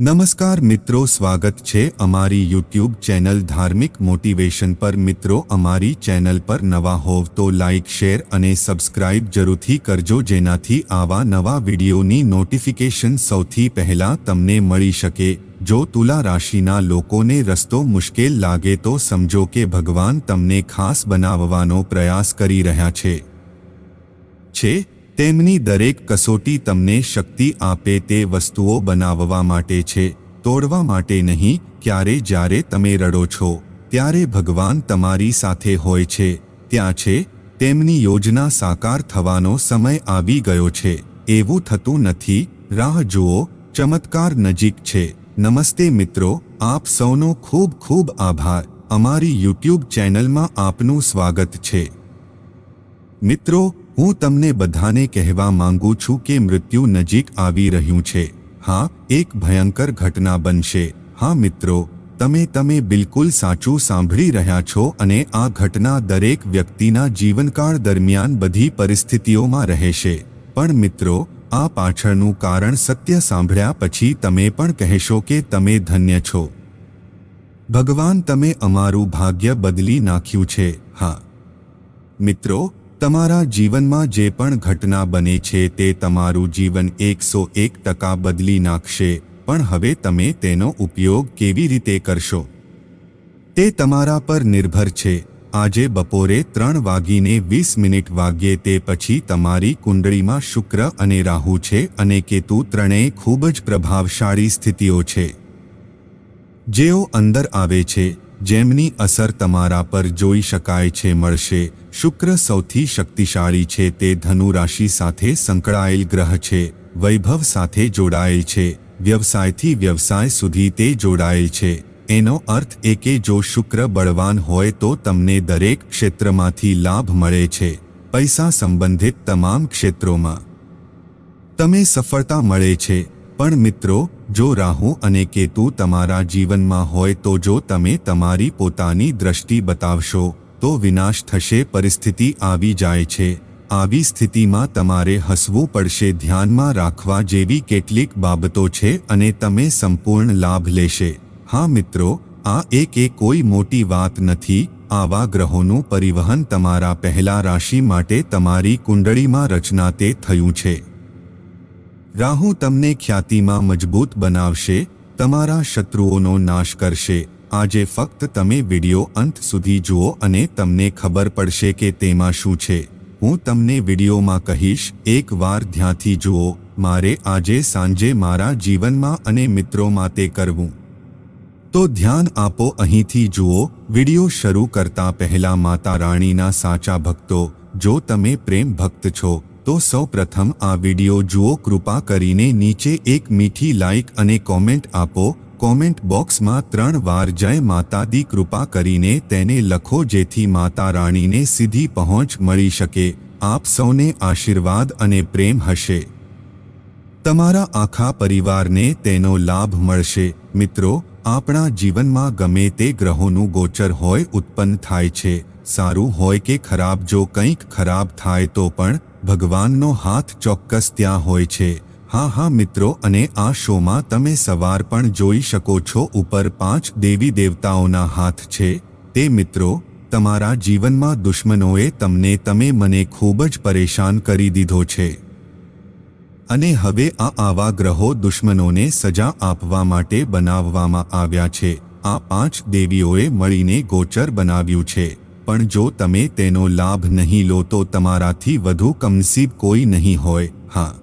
નમસ્કાર મિત્રો, સ્વાગત છે અમારી યુટ્યુબ ચેનલ ધાર્મિક મોટિવેશન પર. મિત્રો, અમારી ચેનલ પર નવા હોવ તો લાઇક શેર અને સબસ્ક્રાઇબ જરૂરથી કરજો જેનાથી આવા નવા વિડીયોની નોટિફિકેશન સૌથી પહેલા તમને મળી શકે. જો તુલા રાશિના લોકોને રસ્તો મુશ્કેલ લાગે તો સમજો કે ભગવાન તમને ખાસ બનાવવાનો પ્રયાસ કરી રહ્યા છે તેમની દરેક કસોટી તમને શક્તિ આપે તે વસ્તુઓ બનાવવા માટે છે. તોડવા માટે નહીં, ક્યારે જ્યારે તમે રડો છો, ત્યારે ભગવાન તમારી સાથે હોય છે. ત્યાં છે, તેમની યોજના સાકાર થવાનો સમય આવી ગયો છે. એવું થતું નથી, રાહ જુઓ, ચમત્કાર નજીક છે. નમસ્તે મિત્રો, આપ સૌનો ખૂબ ખૂબ આભાર. અમારી યુટ્યુબ ચેનલમાં આપનું સ્વાગત છે. મિત્રો હું તમને બધાને કહેવા માંગુ છું કે મૃત્યુ નજીક આવી રહ્યું છે. હા, એક ભયંકર ઘટના બનશે. હા, મિત્રો, તમે તમે બિલકુલ સાચું સાંભળી રહ્યા છો અને આ ઘટના દરેક વ્યક્તિના જીવનકાળ દરમિયાન બધી પરિસ્થિતિઓમાં રહેશે. પણ મિત્રો, આ પાછળનું કારણ સત્ય સાંભળ્યા પછી તમે પણ કહેશો કે તમે ધન્ય છો. ભગવાન, તમે અમારું ભાગ્ય બદલી નાખ્યું છે. હા. મિત્રો તમારા જીવનમાં જે પણ ઘટના બને છે તે તમારું જીવન એકસો એક ટકા બદલી નાખશે, પણ હવે તમે તેનો ઉપયોગ કેવી રીતે કરશો? તે તમારા પર નિર્ભર છે. આજે બપોરે ત્રણ વાગીને વીસ મિનિટ વાગ્યે તે પછી તમારી કુંડળીમાં શુક્ર અને રાહુ છે અને કેતુ ત્રણેય ખૂબ જ પ્રભાવશાળી સ્થિતિઓ છે. જેઓ અંદર આવે છે. જેમની અસર તમારા પર જોઈ શકાય છે, મળશે. શુક્ર સૌથી શક્તિશાળી છે, તે ધનુ રાશિ સાથે સંકળાયેલ ગ્રહ છે, વૈભવ સાથે જોડાયેલ છે, વ્યવસાયથી વ્યવસાય સુધી તે જોડાયેલ છે. એનો અર્થ એ કે જો શુક્ર બળવાન હોય તો તમને દરેક ક્ષેત્રમાંથી લાભ મળે છે, પૈસા સંબંધિત તમામ ક્ષેત્રોમાં. તમે સફળતા મળે છે, પણ મિત્રો જો રાહુ અને કેતુ તમારા જીવનમાં હોય તો જો તમે તમારી પોતાની દ્રષ્ટિ બતાવશો, તો વિનાશ થશે, પરિસ્થિતિ આવી જાય છે. આવી સ્થિતિમાં તમારે હસવું પડશે, ધ્યાનમાં રાખવા જેવી કેટલીક બાબતો છે અને તમે સંપૂર્ણ લાભ લેશે. હા મિત્રો, આ એક એ કોઈ મોટી વાત નથી, આવા ગ્રહોનું પરિવહન તમારા પહેલા રાશિ માટે તમારી કુંડળીમાં રચના તે થયું છે. રાહુ તમને ખ્યાતિમાં મજબૂત બનાવશે, તમારા શત્રુઓનો નાશ કરશે. આજે ફક્ત તમે વિડિયો અંત સુધી જુઓ અને તમને ખબર પડશે કે તેમાં શું છે. હું તમને વિડિયોમાં કહીશ, એક વાર ધ્યાનથી જુઓ, મારે આજે સાંજે મારા જીવનમાં અને મિત્રોમાં તે કરવું. તો ધ્યાન આપો, અહીંથી જુઓ, વિડિયો શરૂ કરતા પહેલા માતા રાણીના સાચા ભક્તો, જો તમે પ્રેમ ભક્ત છો તો સૌ પ્રથમ આ વિડિયો જુઓ, કૃપા કરીને નીચે એક મીઠી લાઇક અને કોમેન્ટ આપો. કોમેન્ટ બોક્સમાં ત્રણ વાર જય માતાદી કૃપા કરીને તેને લખો જેથી માતા રાણીને સીધી પહોંચ મળી શકે. આપ સૌને આશીર્વાદ અને પ્રેમ હશે. તમારા આખા પરિવારને તેનો લાભ મળશે. મિત્રો, આપણા જીવનમાં ગમે તે ગ્રહોનું ગોચર હોય, ઉત્પન્ન થાય છે. સારું હોય કે ખરાબ, જો કંઈક ખરાબ થાય તો પણ ભગવાનનો હાથ ચોક્કસ ત્યાં હોય છે. હા હા, મિત્રો, અને આ શોમાં તમે સવાર પણ જોઈ શકો છો. ઉપર પાંચ દેવી દેવતાઓના હાથ છે. તે, મિત્રો, તમારા જીવનમાં દુશ્મનોએ તમને, તમે મને ખૂબ જ પરેશાન કરી દીધો છે. અને હવે આ આવા ગ્રહો દુશ્મનોને સજા આપવા માટે બનાવવામાં આવ્યા છે. આ પાંચ દેવીઓએ મળીને ગોચર બનાવ્યું છે. પણ જો તમે તેનો લાભ નહીં લો તો તમારાથી વધુ કમનસીબ કોઈ નહીં હોય. હા.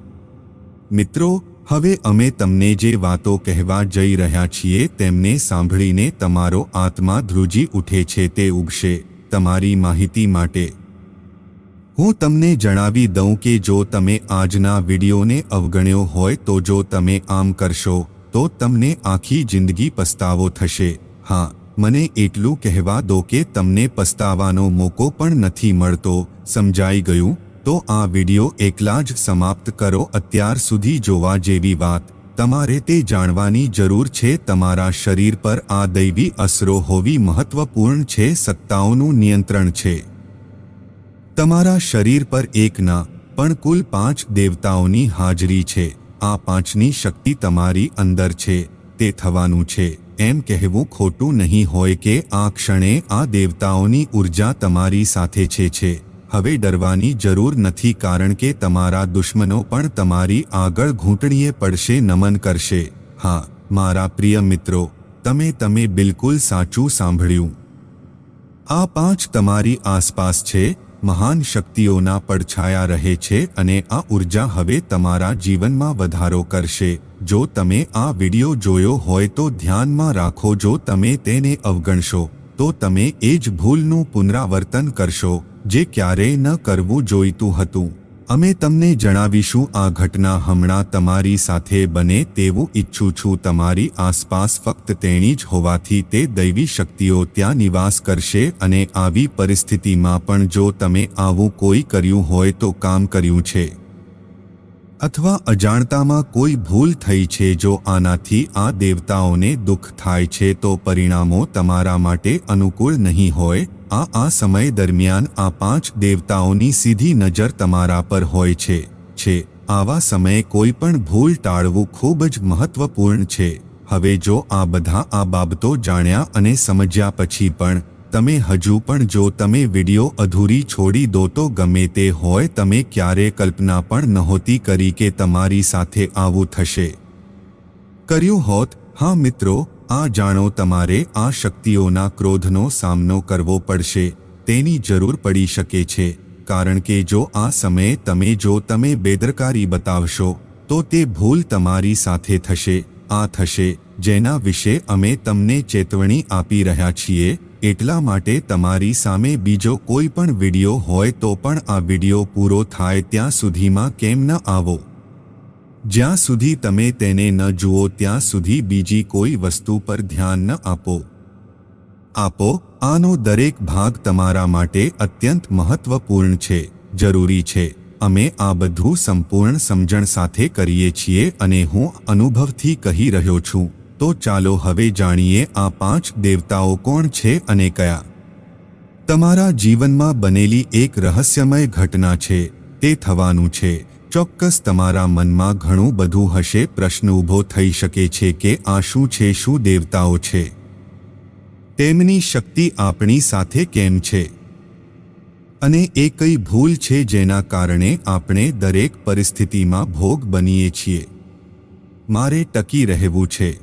મિત્રો, હવે અમે તમને જે વાતો કહેવા જઈ રહ્યા છીએ તેમને સાંભળીને તમારો આત્મા ધ્રુજી ઉઠે છે તે ઉગશે, તમારી માહિતી માટે. હું તમને જણાવી દઉં કે જો તમે આજના વિડીયોને અવગણ્યો હોય તો જો તમે આમ કરશો, તો તમને આખી જિંદગી પસ્તાવો થશે. હા. મને એટલું કહેવા દો કે તમને પસ્તાવાનો મોકો પણ નથી મળતો, સમજાઈ ગયું? તો આ વીડિયો એકલા જ સમાપ્ત કરો, અત્યાર સુધી જોવા જેવી વાત. તમારે તે જાણવાની જરૂર છે, તમારા શરીર પર આ દૈવી અસરો હોવી મહત્વપૂર્ણ છે, સત્તાઓનું નિયંત્રણ છે. તમારા શરીર પર એકના પણ કુલ પાંચ દેવતાઓની હાજરી છે. આ પાંચની શક્તિ તમારી અંદર છે, તે થવાનું છે. એમ કહેવું ખોટું નહીં હોય કે આ ક્ષણે આ દેવતાઓની ઊર્જા તમારી સાથે છે છે. હવે ડરવાની જરૂર નથી કારણ કે તમારા દુશ્મનો પણ તમારી આગળ ઘૂંટણીએ પડશે, નમન કરશે. હા, મારા પ્રિય મિત્રો, તમે તમે બિલકુલ સાચું સાંભળ્યું. આ પાંચ તમારી આસપાસ છે મહાન શક્તિઓના પડછાયા રહે છે અને આ ઊર્જા હવે તમારા જીવનમાં વધારો કરશે. જો તમે આ વિડિયો જોયો હોય તો ધ્યાનમાં રાખો જો તમે તેને અવગણશો, તો તમે એ જ ભૂલનું પુનરાવર્તન કરશો, જે ક્યારેય ન કરવું જોઈતું હતું. અમે તમને જણાવીશું આ ઘટના હમણાં તમારી સાથે બને તેવું ઈચ્છું છું. તમારી આસપાસ ફક્ત તેણી જ હોવાથી તે દૈવી શક્તિઓ ત્યાં નિવાસ કરશે અને આવી પરિસ્થિતિમાં પણ જો તમે આવું કોઈ કર્યું હોય તો કામ કર્યું છે. અથવા અજાણતામાં કોઈ ભૂલ થઈ છે જો આનાથી આ દેવતાઓને દુઃખ થાય છે તો પરિણામો તમારા માટે અનુકૂળ નહીં હોય. આ આ સમય દરમિયાન આ પાંચ દેવતાઓની સીધી નજર તમારા પર હોય છે છે. આવા સમયે કોઈ પણ ભૂલ ટાળવું ખૂબ જ મહત્વપૂર્ણ છે. હવે જો આ બધા આ બાબતો જાણ્યા અને સમજ્યા પછી પણ, તમે હજુ પણ જો તમે વીડિયો અધૂરી છોડી દો તો ગમે તે હોય તમે ક્યારે કલ્પના પણ નહોતી કરી કે તમારી સાથે આવું થશે. કર્યું હોત, હા મિત્રો આ જાણો તમારે આ શક્તિઓના ક્રોધનો સામનો કરવો પડશે, તેની જરૂર પડી શકે છે, કારણ કે જો આ સમયે તમે જો તમે બેદરકારી બતાવશો, તો તે ભૂલ તમારી સાથે થશે, આ થશે, જેના વિશે અમે તમને ચેતવણી આપી રહ્યા છીએ, એટલા માટે તમારી સામે બીજો કોઈ પણ વિડિયો હોય તો પણ આ વિડિયો પૂરો થાય ત્યાં સુધીમાં કેમ ન આવો. જ્યાં સુધી તમે તેને ન જુઓ, ત્યાં સુધી બીજી કોઈ વસ્તુ પર ધ્યાન ન આપો. આપો, આનો દરેક ભાગ તમારા માટે અત્યંત મહત્વપૂર્ણ છે, જરૂરી છે. અમે આ બધું સંપૂર્ણ સમજણ સાથે કરીએ છીએ અને હું અનુભવથી કહી રહ્યો છું. તો ચાલો હવે જાણીએ આ પાંચ દેવતાઓ કોણ છે અને કયા. તમારા જીવનમાં બનેલી એક રહસ્યમય ઘટના છે, તે થવાનું છે. ચોક્કસ તમારા મનમાં ઘણું બધું હશે, પ્રશ્ન ઊભો થઈ શકે છે કે આ શું છે, શું દેવતાઓ છે? તેમની શક્તિ આપણી સાથે કેમ છે? અને એ કઈ ભૂલ છે જેના કારણે આપણે દરેક પરિસ્થિતિમાં ભોગ બનીએ છીએ? મારે ટકી રહેવું છે.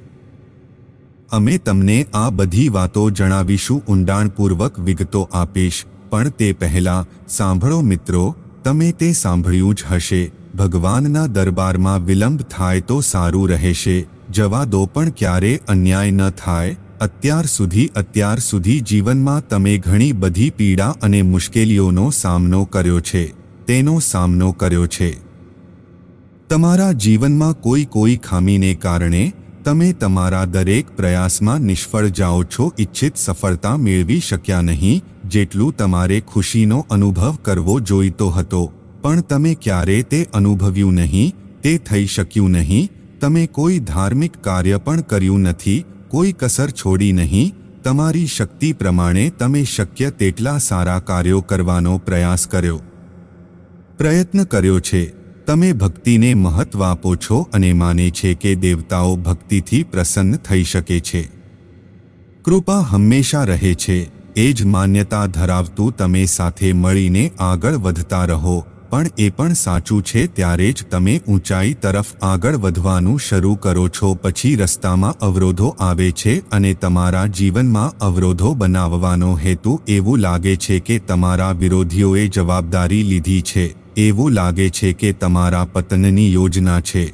અમે તમને આ બધી વાતો જણાવીશું, ઊંડાણપૂર્વક વિગતો આપીશ, પણ તે પહેલાં સાંભળો મિત્રો તમે તે સાંભળ્યું જ હશે. ભગવાનના દરબારમાં વિલંબ થાય તો સારું રહેશે. જવા દો પણ ક્યારે અન્યાય ન થાય. અત્યાર સુધી અત્યાર સુધી જીવનમાં તમે ઘણી બધી પીડા અને મુશ્કેલીઓનો સામનો કર્યો છે. તેનો સામનો કર્યો છે. તમારા જીવનમાં કોઈ કોઈ ખામીને કારણે તમે તમારા દરેક પ્રયાસમાં નિષ્ફળ જાઓ છો ઇચ્છિત સફળતા મેળવી શક્યા નહીં, જેટલું તમારે ખુશીનો અનુભવ કરવો જોઈતો હતો. પણ તમે ક્યારે તે અનુભવ્યું નહીં, તે થઈ શક્યું નહીં, તમે કોઈ ધાર્મિક કાર્ય પણ કર્યું નથી, કોઈ કસર છોડી નહીં, તમારી શક્તિ પ્રમાણે તમે શક્ય તેટલા સારા કાર્યો કરવાનો પ્રયાસ કર્યો. પ્રયત્ન કર્યો છે. તમે ભક્તિને મહત્વ આપો છો અને માને છે કે દેવતાઓ ભક્તિથી પ્રસન્ન થઈ શકે છે. કૃપા હંમેશા રહે છે. એ જ માન્યતા ધરાવતું તમે સાથે મળીને આગળ વધતા રહો, પણ એ પણ સાચું છે ત્યારે જ તમે ઊંચાઈ તરફ આગળ વધવાનું શરૂ કરો છો, પછી રસ્તામાં અવરોધો આવે છે અને તમારા જીવનમાં અવરોધો બનાવવાનો હેતુ એવું લાગે છે કે તમારા વિરોધીઓએ જવાબદારી લીધી છે. એવું લાગે છે કે તમારા પતનની યોજના છે.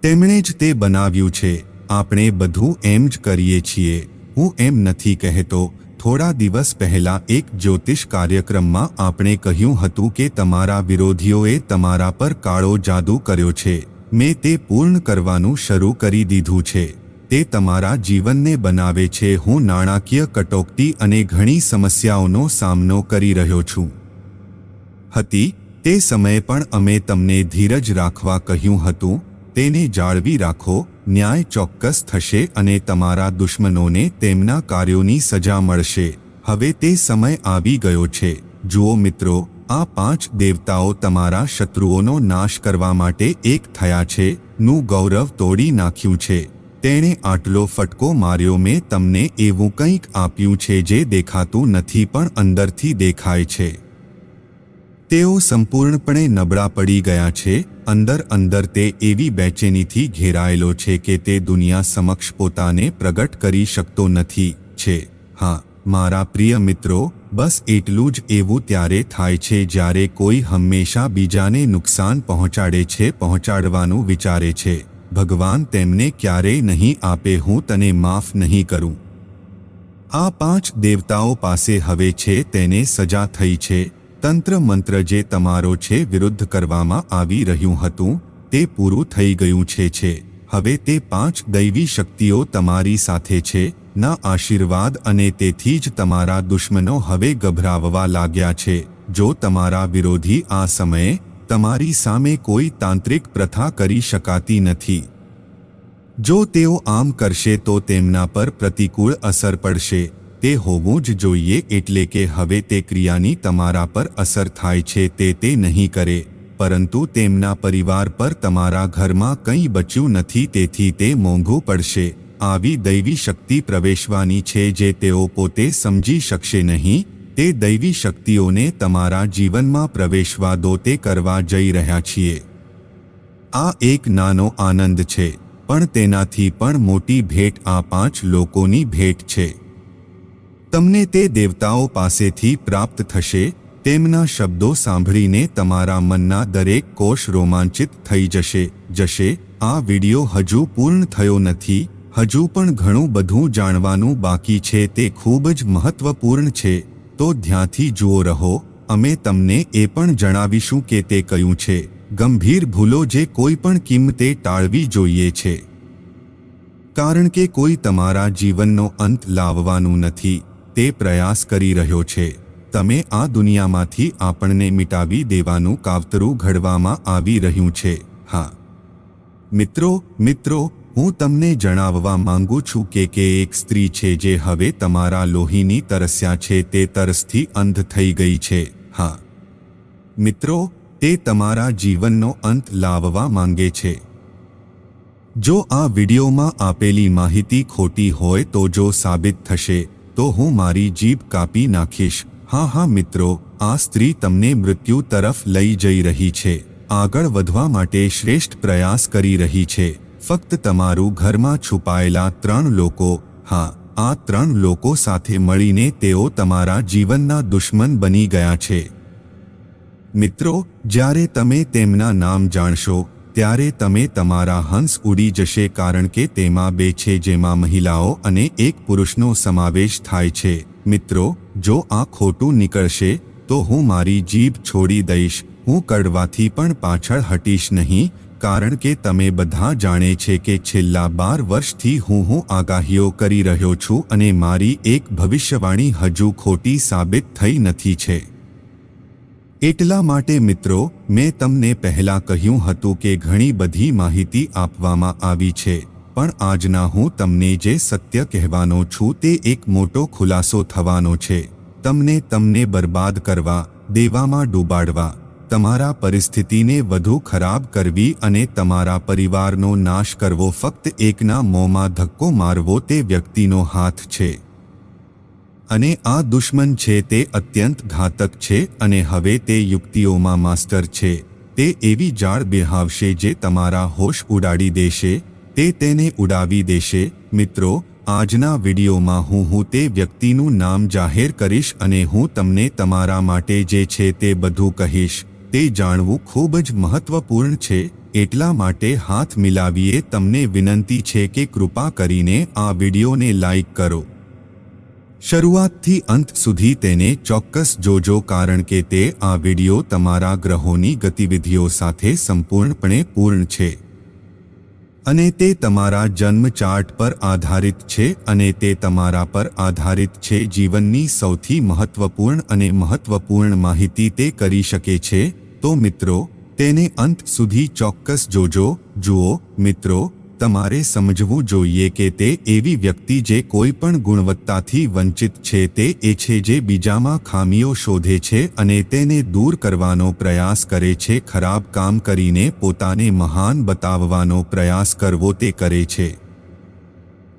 તેમણે જ તે બનાવ્યું છે. આપણે બધું એમ જ કરીએ છીએ. હું એમ નથી કહેતો. થોડા દિવસ પહેલા એક જ્યોતિષ કાર્યક્રમમાં આપણે કહ્યું હતું કે તમારા વિરોધીઓએ તમારા પર કાળો જાદુ કર્યો છે. મેં તે પૂર્ણ કરવાનું શરૂ કરી દીધું છે. તે તમારા જીવનને બનાવે છે. હું નાણાકીય કટોકટી અને ઘણી સમસ્યાઓનો સામનો કરી રહ્યો છું. હતી, તે સમયે પણ અમે તમને ધીરજ રાખવા કહ્યું હતું, તેને જાળવી રાખો, ન્યાય ચોક્કસ થશે અને તમારા દુશ્મનોને તેમના કાર્યોની સજા મળશે. હવે તે સમય આવી ગયો છે. જુઓ મિત્રો, આ પાંચ દેવતાઓ તમારા શત્રુઓનો નાશ કરવા માટે એક થયા છે, નું ગૌરવ તોડી નાખ્યું છે. તેણે આટલો ફટકો માર્યો મેં તમને એવું કંઈક આપ્યું છે જે દેખાતું નથી પણ અંદરથી દેખાય છે. તેઓ સંપૂર્ણપણે નબળા પડી ગયા છે. અંદર અંદર તે એવી બેચેનીથી ઘેરાયેલો છે કે તે દુનિયા સમક્ષ પોતાને પ્રગટ કરી શકતો નથી, છે. હા, મારા પ્રિય મિત્રો, બસ એટલું જ એવું ત્યારે થાય છે જ્યારે કોઈ હંમેશા બીજાને નુકસાન પહોંચાડે છે, પહોંચાડવાનું વિચારે છે. ભગવાન તેમને ક્યારેય નહીં આપે, હું તને માફ નહીં કરું. આ પાંચ દેવતાઓ પાસે હવે છે, તેને સજા થઈ છે. તંત્ર મંત્ર જે તમારો છે વિરુદ્ધ કરવામાં આવી રહ્યું હતું, તે પૂરું થઈ ગયું છે છે. હવે તે પાંચ દૈવી શક્તિઓ તમારી સાથે છે, ના આશીર્વાદ અને તેથી જ તમારા દુશ્મનો હવે ગભરાવવા લાગ્યા છે. જો તમારા વિરોધી આ સમયે તમારી સામે કોઈ તાંત્રિક પ્રથા કરી શકાતી નથી. જો તેઓ આમ કરશે તો તેમના પર પ્રતિકૂળ અસર પડશે. તે હોવું જ જોઈએ એટલે કે હવે તે ક્રિયાની તમારા પર અસર થાય છે તે તે નહીં કરે, પરંતુ તેમના પરિવાર પર તમારા ઘરમાં કંઈ બચ્યું નથી તેથી તે મોંઘું પડશે. આવી દૈવી શક્તિ પ્રવેશવાની છે જે તેઓ પોતે સમજી શકશે નહીં, તે દૈવી શક્તિઓને તમારા જીવનમાં પ્રવેશવા દો તે કરવા જઈ રહ્યા છીએ. આ એક નાનો આનંદ છે, પણ તેનાથી પણ મોટી ભેટ આ પાંચ લોકોની ભેટ છે. તમને તે દેવતાઓ પાસેથી પ્રાપ્ત થશે, તેમના શબ્દો સાંભળીને તમારા મનના દરેક કોષ રોમાંચિત થઈ જશે જશે, આ વિડિયો હજુ પૂર્ણ થયો નથી, હજુ પણ ઘણું બધું જાણવાનું બાકી છે તે ખૂબ જ મહત્વપૂર્ણ છે, તો ધ્યાનથી જુઓ રહો, અમે તમને એ પણ જણાવીશું કે તે કયું છે, ગંભીર ભૂલો જે કોઈ પણ કિંમતે ટાળવી જોઈએ છે. કારણ કે કોઈ તમારા જીવનનો અંત લાવવાનું નથી તે પ્રયાસ કરી રહ્યો છે. તમે આ દુનિયામાંથી આપણને મિટાવી દેવાનું કાવતરું ઘડવામાં આવી રહ્યું છે. હા. મિત્રો મિત્રો, હું તમને જણાવવા માંગુ છું કે કે એક સ્ત્રી છે જે હવે તમારા લોહીની તરસ્યા છે, તે તરસથી અંધ થઈ ગઈ છે. હા. મિત્રો, તે તમારા જીવનનો અંત લાવવા માંગે છે. જો આ વિડીયોમાં આપેલી માહિતી ખોટી હોય તો જો સાબિત થશે તો હું મારી જીભ કાપી નાખીશ. હા હા, મિત્રો, આ સ્ત્રી તમને મૃત્યુ તરફ લઈ જઈ રહી છે. આગળ વધવા માટે શ્રેષ્ઠ પ્રયાસ કરી રહી છે. ફક્ત તમારું ઘરમાં છુપાયેલા ત્રણ લોકો, હા, આ ત્રણ લોકો સાથે મળીને તેઓ તમારા જીવનના દુશ્મન બની ગયા છે. મિત્રો, જ્યારે તમે તેમના નામ જાણશો ત્યારે તમે તમારા હંસ ઉડી જશે કારણ કે તેમાં બે છે જેમાં મહિલાઓ અને એક પુરુષનો સમાવેશ થાય છે. મિત્રો, જો આ ખોટું નીકળશે, તો હું મારી જીભ છોડી દઈશ. હું કડવાથી પણ પાછળ હટીશ નહીં, કારણ કે તમે બધા જાણે છે કે છેલ્લા બાર વર્ષથી હું હું આગાહીઓ કરી રહ્યો છું અને મારી એક ભવિષ્યવાણી હજુ ખોટી સાબિત થઈ નથી છે. એટલા માટે મિત્રો, મેં તમને પહેલાં કહ્યું હતું કે ઘણી બધી માહિતી આપવામાં આવી છે, પણ આજના હું તમને જે સત્ય કહેવાનો છું તે એક મોટો ખુલાસો થવાનો છે. તમને તમને બરબાદ કરવા, દેવામાં ડૂબાડવા, તમારા પરિસ્થિતિને વધુ ખરાબ કરવી અને તમારા પરિવારનો નાશ કરવો ફક્ત એકના મોંમાં ધક્કો મારવો તે વ્યક્તિનો હાથ છે. અને આ દુશ્મન છે તે અત્યંત ઘાતક છે અને હવે તે યુક્તિઓમાં માસ્ટર છે. તે એવી જાળ બેહાવશે જે તમારા હોશ ઉડાડી દેશે, તે તેને ઉડાવી દેશે. મિત્રો, આજના વિડીયોમાં હું હું તે વ્યક્તિનું નામ જાહેર કરીશ અને હું તમને તમારા માટે જે છે તે બધું કહીશ. તે જાણવું ખૂબ જ મહત્વપૂર્ણ છે. એટલા માટે હાથ મિલાવીએ, તમને વિનંતી છે કે કૃપા કરીને આ વિડીયોને લાઇક કરો. શરૂઆતથી અંત સુધી તેને ચોક્કસ જોજો કારણ કે તે આ વિડિયો તમારા ગ્રહોની ગતિવિધિઓ સાથે સંપૂર્ણપણે પૂર્ણ છે. અને તે તમારા જન્મ ચાર્ટ પર આધારિત છે અને તે તમારા પર આધારિત છે જીવનની સૌથી મહત્વપૂર્ણ અને મહત્વપૂર્ણ માહિતી તે કરી શકે છે. તો મિત્રો, તેને અંત સુધી ચોક્કસ જોજો, જુઓ, મિત્રો તમારે સમજવું જોઈએ કે તે એવી વ્યક્તિ જે કોઈ પણ ગુણવત્તાથી વંચિત છે, તે એ છે જે બીજામાં ખામીઓ શોધે છે અને તેને દૂર કરવાનો પ્રયાસ કરે છે, ખરાબ કામ કરીને પોતાને મહાન બતાવવાનો પ્રયાસ કરવો તે કરે છે.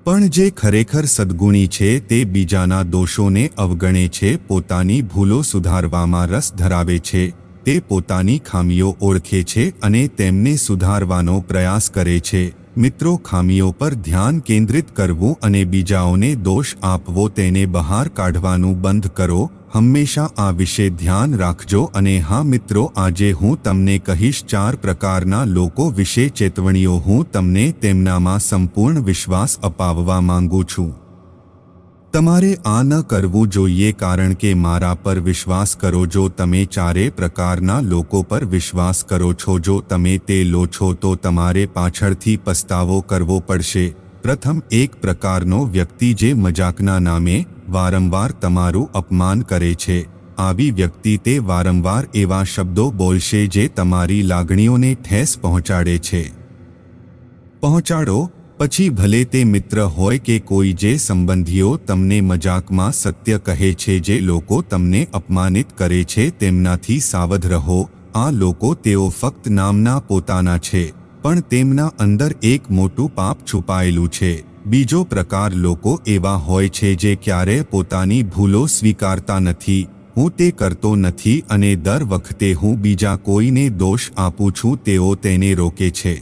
પણ જે ખરેખર સદ્ગુણી છે, તે બીજાના દોષોને અવગણે છે, પોતાની ભૂલો સુધારવામાં રસ ધરાવે છે, તે પોતાની ખામીઓ ઓળખે છે અને તેમને સુધારવાનો પ્રયાસ કરે છે. મિત્રો ખામીઓ પર ધ્યાન કેન્દ્રિત કરવું અને બીજાઓને દોષ આપવો તેને બહાર કાઢવાનું બંધ કરો. હંમેશા આ વિશે ધ્યાન રાખજો અને હા મિત્રો આજે હું તમને કહીશ ચાર પ્રકારના લોકો વિશે ચેતવણીઓ હું તમને તેમનામાં સંપૂર્ણ વિશ્વાસ અપાવવા માંગુ છું. તમારે આ ન કરવું જોઈએ કારણ કે મારા પર વિશ્વાસ કરો જો તમે ચારે પ્રકારના લોકો પર વિશ્વાસ કરો છો. જો તમે તે લો છો તો તમારે પાછળથી પસ્તાવો કરવો પડશે. પ્રથમ એક પ્રકારનો વ્યક્તિ જે મજાકના નામે વારંવાર તમારું અપમાન કરે છે. આવી વ્યક્તિ તે વારંવાર એવા શબ્દો બોલશે જે તમારી લાગણીઓને ઠેસ પહોંચાડે છે. પહોંચાડો પછી ભલે તે મિત્ર હોય કે કોઈ જે સંબંધીઓ તમને મજાકમાં સત્ય કહે છે, જે લોકો તમને અપમાનિત કરે છે, તેમનાથી સાવધ રહો. આ લોકો તેઓ ફક્ત નામના પોતાના છે, પણ તેમના અંદર એક મોટું પાપ છુપાયેલું છે. બીજો પ્રકાર લોકો એવા હોય છે જે ક્યારે પોતાની ભૂલો સ્વીકારતા નથી. હું તે કરતો નથી અને દર વખતે હું બીજા કોઈને દોષ આપું છું, તેઓ તેને રોકે છે.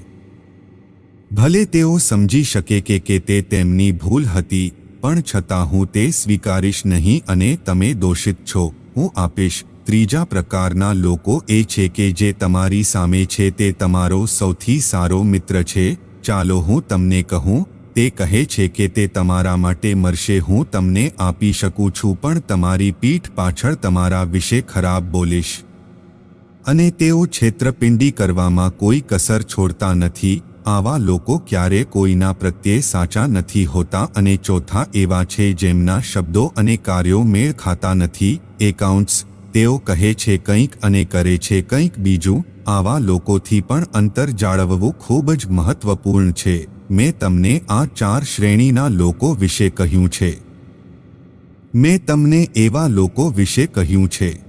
ભલે તેઓ સમજી શકે કે કે તે તેમની ભૂલ હતી, પણ છતાં હું તે સ્વીકારીશ નહીં અને તમે દોષિત છો. હું આપીશ. ત્રીજા પ્રકારના લોકો એ છે કે જે તમારી સામે છે તે તમારો સૌથી સારો મિત્ર છે. ચાલો હું તમને કહું, તે કહે છે કે તે તમારા માટે મરશે. હું તમને આપી શકું છું, પણ તમારી પીઠ પાછળ તમારા વિશે ખરાબ બોલીશ. અને તેઓ છેતરપિંડી કરવામાં કોઈ કસર છોડતા નથી. આવા લોકો ક્યારે કોઈના પ્રત્યે સાચા નથી હોતા અને ચોથા એવા છે જેમના શબ્દો અને કાર્યો મેળ ખાતા નથી. એકાઉન્ટ્સ, તેઓ કહે છે કંઈક અને કરે છે કંઈક બીજું. આવા લોકોથી પણ અંતર જાળવવું ખૂબ જ મહત્વપૂર્ણ છે. મેં તમને આ ચાર શ્રેણીના લોકો વિશે કહ્યું છે. મેં તમને એવા લોકો વિશે કહ્યું છે.